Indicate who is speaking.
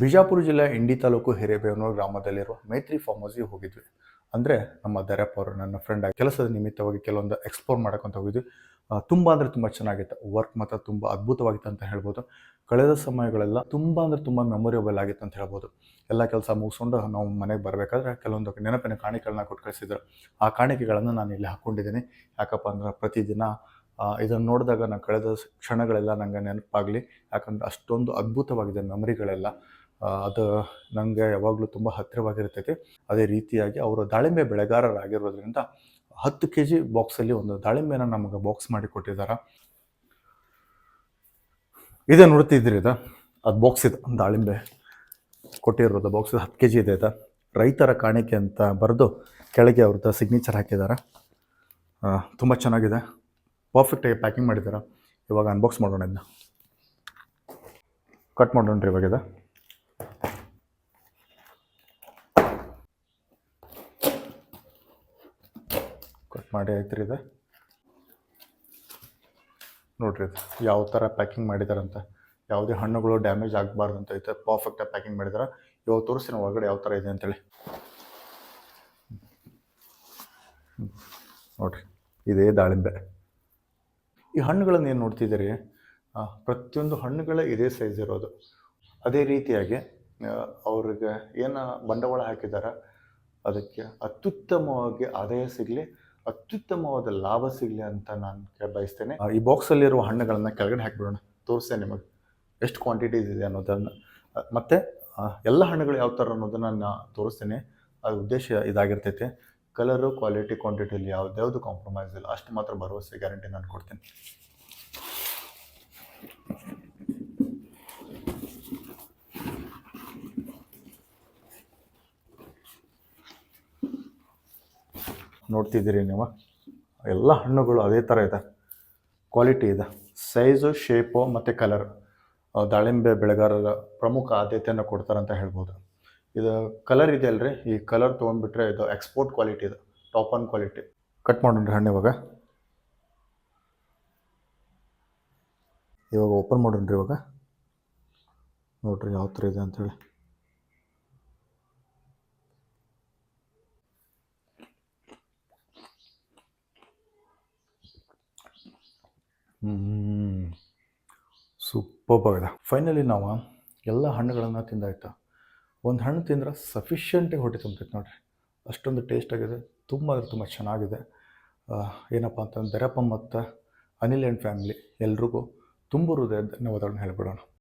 Speaker 1: ಬಿಜಾಪುರ ಜಿಲ್ಲೆ ಇಂಡಿ ತಾಲೂಕು ಹಿರೇಬೇವನೂರು ಗ್ರಾಮದಲ್ಲಿರುವ ಮೈತ್ರಿ ಫಾರ್ಮ್ ಹೌಸಿಗೆ ಹೋಗಿದ್ವಿ. ಅಂದರೆ ನಮ್ಮ ದರ್ಯಪ್ಪ ಅವರು ನನ್ನ ಫ್ರೆಂಡ್ ಕೆಲಸದ ನಿಮಿತ್ತವಾಗಿ ಕೆಲವೊಂದು ಎಕ್ಸ್ಪ್ಲೋರ್ ಮಾಡೋಕ್ಕಂತ ಹೋಗಿದ್ವಿ. ತುಂಬ ಅಂದರೆ ತುಂಬ ಚೆನ್ನಾಗಿತ್ತು. ವರ್ಕ್ ಮಾತ್ರ ತುಂಬ ಅದ್ಭುತವಾಗಿತ್ತು ಅಂತ ಹೇಳ್ಬೋದು. ಕಳೆದ ಸಮಯಗಳೆಲ್ಲ ತುಂಬ ಅಂದರೆ ತುಂಬ ಮೆಮೊರೇಬಲ್ ಆಗಿತ್ತು ಅಂತ ಹೇಳ್ಬೋದು. ಎಲ್ಲ ಕೆಲಸ ಮುಗಿಸ್ಕೊಂಡು ನಾವು ಮನೆಗೆ ಬರಬೇಕಾದ್ರೆ ಕೆಲವೊಂದು ನೆನಪಿನ ಕಾಣಿಕೆಗಳನ್ನ ಕೊಟ್ಟು ಕಳಿಸಿದ್ರು. ಆ ಕಾಣಿಕೆಗಳನ್ನು ನಾನು ಇಲ್ಲಿ ಹಾಕ್ಕೊಂಡಿದ್ದೀನಿ ಯಾಕಪ್ಪ ಅಂದ್ರೆ ಪ್ರತಿದಿನ ಇದನ್ನು ನೋಡಿದಾಗ ನಾನು ಕಳೆದ ಕ್ಷಣಗಳೆಲ್ಲ ನನಗೆ ನೆನಪಾಗಲಿ. ಯಾಕಂದ್ರೆ ಅಷ್ಟೊಂದು ಅದ್ಭುತವಾಗಿದೆ ಮೆಮೊರಿಗಳೆಲ್ಲ ಅದು ನನಗೆ ಯಾವಾಗಲೂ ತುಂಬ ಹತ್ತಿರವಾಗಿರ್ತೈತಿ. ಅದೇ ರೀತಿಯಾಗಿ ಅವರು ದಾಳಿಂಬೆ ಬೆಳೆಗಾರರಾಗಿರೋದ್ರಿಂದ ಹತ್ತು ಕೆ ಜಿ ಬಾಕ್ಸಲ್ಲಿ ಒಂದು ದಾಳಿಂಬೆನ ನಮಗೆ ಬಾಕ್ಸ್ ಮಾಡಿ ಕೊಟ್ಟಿದ್ದಾರೆ. ಇದೇ ನೋಡ್ತಿದ್ರಿ ಇದು? ಅದು ಬಾಕ್ಸ್ ಇದೆ ದಾಳಿಂಬೆ ಕೊಟ್ಟಿರೋದು ಬಾಕ್ಸ್ ಹತ್ತು ಕೆ ಜಿ ಇದೆ ಇದು. ರೈತರ ಕಾಣಿಕೆ ಅಂತ ಬರೆದು ಕೆಳಗೆ ಅವ್ರದ್ದು ಸಿಗ್ನೇಚರ್ ಹಾಕಿದ್ದಾರೆ. ತುಂಬ ಚೆನ್ನಾಗಿದೆ. ಪರ್ಫೆಕ್ಟಾಗಿ ಪ್ಯಾಕಿಂಗ್ ಮಾಡಿದ್ದಾರೆ? ಇವಾಗ ಅನ್ಬಾಕ್ಸ್ ಮಾಡೋಣ ಇದನ್ನ. ಕಟ್ ಮಾಡೋಣ ರೀ ಇವಾಗ ಕಟ್ ಮಾಡಿ ರೀ ಇದು. ನೋಡ್ರಿ ಇದು ಯಾವ ಥರ ಪ್ಯಾಕಿಂಗ್ ಮಾಡಿದಾರಂತ. ಯಾವುದೇ ಹಣ್ಣುಗಳು ಡ್ಯಾಮೇಜ್ ಆಗಬಾರ್ದು ಅಂತ ಐತೆ ಪರ್ಫೆಕ್ಟಾಗಿ ಪ್ಯಾಕಿಂಗ್ ಮಾಡಿದಾರೆ. ಇವಾಗ ತೋರಿಸ್ತೀನಿ ಒಳಗಡೆ ಯಾವ ಥರ ಇದೆ ಅಂತೇಳಿ. ನೋಡಿರಿ, ಇದೇ ದಾಳಿಂಬೆ. ಈ ಹಣ್ಣುಗಳನ್ನು ಏನು ನೋಡ್ತಿದ್ದೀರಿ? ಪ್ರತಿಯೊಂದು ಹಣ್ಣುಗಳೇ ಇದೇ ಸೈಜ್ ಇರೋದು. ಅದೇ ರೀತಿಯಾಗಿ ಅವ್ರಿಗೆ ಏನು ಬಂಡವಾಳ ಹಾಕಿದ್ದಾರೆ ಅದಕ್ಕೆ ಅತ್ಯುತ್ತಮವಾಗಿ ಆದಾಯ ಸಿಗಲಿ ಅತ್ಯುತ್ತಮವಾದ ಲಾಭ ಸಿಗಲಿ ಅಂತ ನಾನು ಬಯಸ್ತೇನೆ. ಈ ಬಾಕ್ಸಲ್ಲಿರುವ ಹಣ್ಣುಗಳನ್ನು ಕೆಳಗಡೆ ಹಾಕಿಬಿಡೋಣ. ತೋರಿಸ್ತೇನೆ ನಿಮಗೆ ಎಷ್ಟು ಕ್ವಾಂಟಿಟೀಸ್ ಇದೆ ಅನ್ನೋದನ್ನು. ಮತ್ತು ಎಲ್ಲ ಹಣ್ಣುಗಳು ಯಾವ ಥರ ಅನ್ನೋದನ್ನು ನಾನು ತೋರಿಸ್ತೇನೆ. ಅದು ಉದ್ದೇಶ ಇದಾಗಿರ್ತೈತೆ. ಕಲರು ಕ್ವಾಲಿಟಿ ಕ್ವಾಂಟಿಟಿಲಿ ಯಾವ್ದ್ಯಾವುದು ಕಾಂಪ್ರಮೈಸ್ ಇಲ್ಲ. ಅಷ್ಟು ಮಾತ್ರ ಭರವಸೆ ಗ್ಯಾರಂಟಿ ನಾನು ಕೊಡ್ತೀನಿ. ನೋಡ್ತಿದ್ದೀರಿ ನೀವು. ಎಲ್ಲ ಹಣ್ಣುಗಳು ಅದೇ ಥರ ಇದೆ. ಕ್ವಾಲಿಟಿ ಇದೆ. ಸೈಜು ಶೇಪು ಮತ್ತು ಕಲರ್ ದಾಳಿಂಬೆ ಬೆಳೆಗಾರರ ಪ್ರಮುಖ ಆದ್ಯತೆಯನ್ನು ಕೊಡ್ತಾರೆ ಅಂತ ಹೇಳ್ಬೋದು. ಇದು ಕಲರ್ ಇದೆ ಅಲ್ರಿ. ಈ ಕಲರ್ ತೊಗೊಂಡ್ಬಿಟ್ರೆ ಇದು ಎಕ್ಸ್ಪೋರ್ಟ್ ಕ್ವಾಲಿಟಿ ಇದು. ಟಾಪ್ ಆನ್ ಕ್ವಾಲಿಟಿ ಕಟ್ ಮಾಡೋಣ ಹಣ್ಣು ಇವಾಗ. ಇವಾಗ ಓಪನ್ ಮಾಡೋಣ ಇವಾಗ. ನೋಡ್ರಿ ಯಾವ ಥರ ಇದೆ ಅಂಥೇಳಿ ಸೂಪರ್ ಆಗಿದೆ ಫೈನಲಿ ನಾವು ಎಲ್ಲ ಹಣ್ಣುಗಳನ್ನು ತಿಂದಾಯ್ತಾ? ಒಂದು ಹಣ್ಣು ತಿಂದ್ರೆ ಸಫಿಷಿಯೆಂಟಾಗಿ ಹೊಟ್ಟೆ ತುಂಬ್ತೈತೆ ನೋಡಿರಿ. ಅಷ್ಟೊಂದು ಟೇಸ್ಟ್ ಆಗಿದೆ. ತುಂಬ ಅಂದರೆ ತುಂಬ ಚೆನ್ನಾಗಿದೆ. ಏನಪ್ಪ ಅಂತಂದ್ರೆ ದರಪ್ಪ ಮತ್ತು ಅನಿಲ್ ಆ್ಯಂಡ್ ಫ್ಯಾಮಿಲಿ ಎಲ್ರಿಗೂ ತುಂಬ ಹೃದಯ ಧನ್ಯವಾದಗಳನ್ನ ಹೇಳ್ಬಿಡೋಣ.